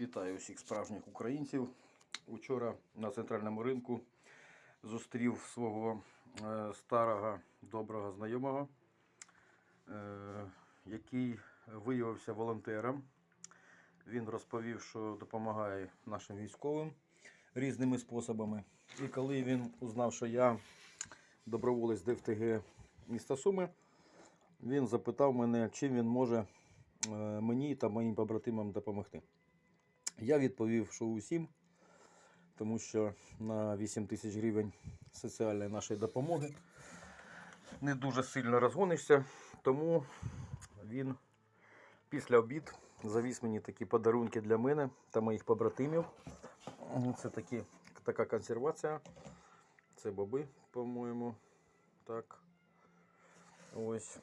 Вітаю усіх справжніх українців. Учора на центральному ринку зустрів свого е, старого доброго знайомого, е, який виявився волонтером. Він розповів, що допомагає нашим військовим різними способами. І коли він узнав, що я доброволець ДФТГ міста Суми, він запитав мене, чим він може е, мені та моїм побратимам допомогти. Я відповів, що усім, тому що на 8 тисяч гривень соціальної нашої допомоги не дуже сильно розгонишся, тому він після обід завіз мені такі подарунки для мене та моїх побратимів. Це такі, така консервація. Це боби, по-моєму. Так. Ось.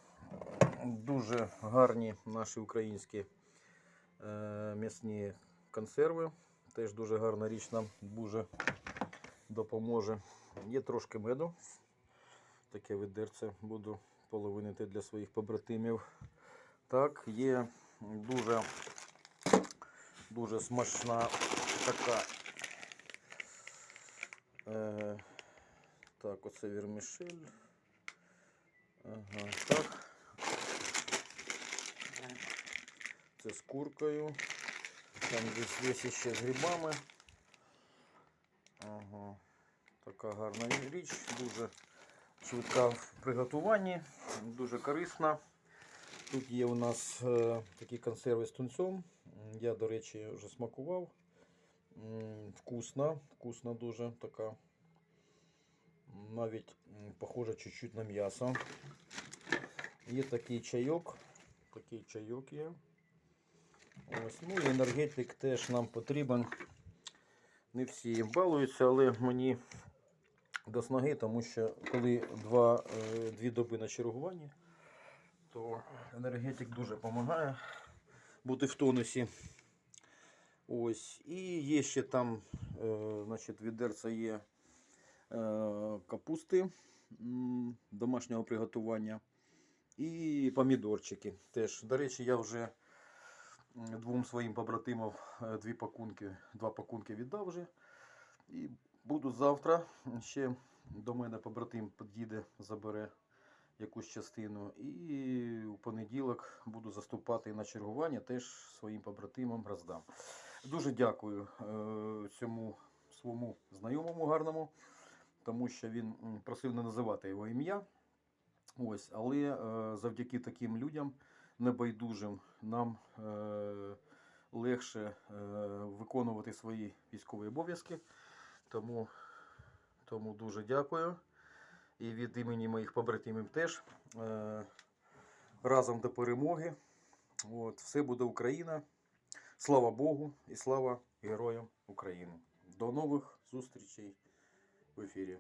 Дуже гарні наші українські е, м'ясні консерви. Теж дуже гарна річ нам дуже допоможе. Є трошки меду. Таке відерце буду половинити для своїх побратимів. Так, є дуже, дуже смачна така. Е, так, оце вірмішель. Ага, так. Це з куркою. Там десь є ще з грибами. Ага. Така гарна річ, дуже швидка в приготуванні, дуже корисна. Тут є у нас е, такі консерви з тунцем. Я, до речі, вже смакував. Вкусна, вкусна дуже така. Навіть похоже чуть-чуть на м'ясо. Є такий чайок. Такий чайок є. Ось, ну і енергетик теж нам потрібен. Не всі їм балуються, але мені до снаги, тому що коли два, е, дві доби на чергуванні, то енергетик дуже допомагає бути в тонусі. Ось. І є ще там, е, значить, відерця є е, капусти домашнього приготування і помідорчики. Теж, до речі, я вже двом своїм побратимам е, дві пакунки, два пакунки віддав вже. І буду завтра ще до мене побратим під'їде, забере якусь частину. І у понеділок буду заступати на чергування, теж своїм побратимам роздам. Дуже дякую е, цьому своєму знайомому гарному, тому що він просив не називати його ім'я. Ось, але е, завдяки таким людям небайдужим нам е, легше е, виконувати свої військові обов'язки. Тому, тому дуже дякую. І від імені моїх побратимів теж. Е, разом до перемоги. От, все буде Україна. Слава Богу і слава Героям України. До нових зустрічей в ефірі.